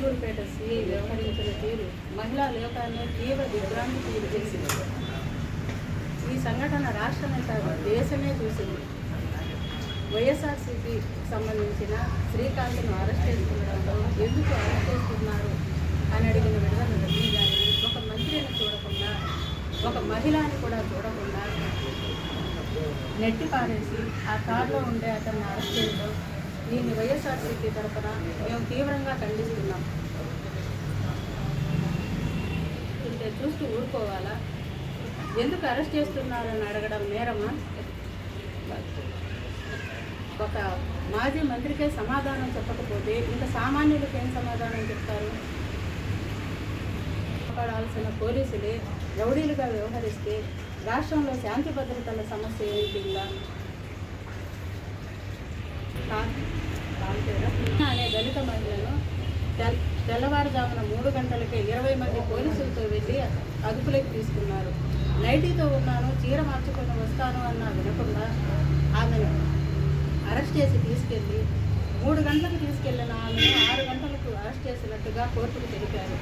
Chilukurupeta CI వ్యవహరించిన తీరు మహిళా లోకాన్ని తీవ్ర దిగ్భ్రాంతి తీరు చేసింది. ఈ సంఘటన రాష్ట్రమే కాదు దేశమే చూసింది. వైఎస్ఆర్సీపీ సంబంధించిన శ్రీకాంత్ను అరెస్ట్ చేసుకునడంలో ఎందుకు అరెస్ట్ చేస్తున్నారు అని అడిగిన విడుదల రజనీ గారిని ఒక మంత్రిని చూడకుండా ఒక మహిళని కూడా చూడకుండా నెట్టి పారేసి ఆ కారులో ఉండే అతన్ని అరెస్ట్ చేయడం దీన్ని వైఎస్ఆర్సీపీ తరఫున మేము తీవ్రంగా ఖండిస్తున్నాం. ఉంటే చూస్తూ ఊరుకోవాలా? ఎందుకు అరెస్ట్ చేస్తున్నారని అడగడం నేరమా? ఒక మాజీ మంత్రికే సమాధానం చెప్పకపోతే ఇంకా సామాన్యులకు ఏం సమాధానం చెప్తారు? కాపాడాల్సిన పోలీసులే రౌడీలుగా వ్యవహరిస్తే రాష్ట్రంలో శాంతి భద్రతల సమస్య ఏంటి అనే దళిత మహిళను తెల్- తెల్లవారుజామున మూడు గంటలకే ఇరవై మంది పోలీసులతో వెళ్ళి అదుపులోకి తీసుకున్నారు. నైటీతో ఉన్నాను చీర మార్చుకొని వస్తాను అన్న వినకుండా ఆమెను అరెస్ట్ చేసి తీసుకెళ్ళి మూడు గంటలకు తీసుకెళ్ళిన ఆమెను ఆరు గంటలకు అరెస్ట్ చేసినట్టుగా కోర్టుకు తెలిపారు.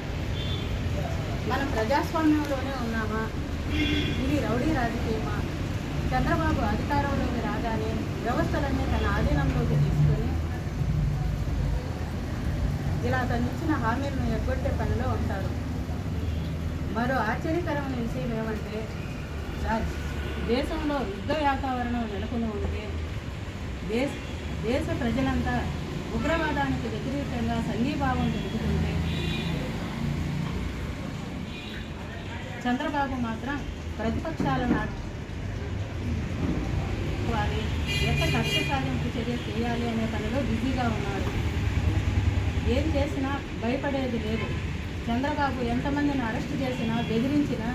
మనం ప్రజాస్వామ్యంలోనే ఉన్నామా? ఇది రౌడీ రాజకీయమా? చంద్రబాబు అధికారంలోకి రాగానే వ్యవస్థలన్నీ ఇలా తనిచ్చిన హామీలను ఎగ్గొట్టే పనిలో ఉంటారు. మరో ఆశ్చర్యకరమైన విషయం ఏమంటే దేశంలో యుద్ధ వాతావరణం నెలకొని ఉంటే దేశ దేశ ప్రజలంతా ఉగ్రవాదానికి వ్యతిరేకంగా సంఘీభావం జరుగుతుంటే చంద్రబాబు మాత్రం ప్రతిపక్షాల వారి ఎంత కక్ష సాధింపు చర్య చేయాలి అనే పనిలో బిజీగా ఉన్నారు. ఏం చేసినా భయపడేది లేదు. చంద్రబాబు ఎంతమందిని అరెస్ట్ చేసినా బెదిరించినా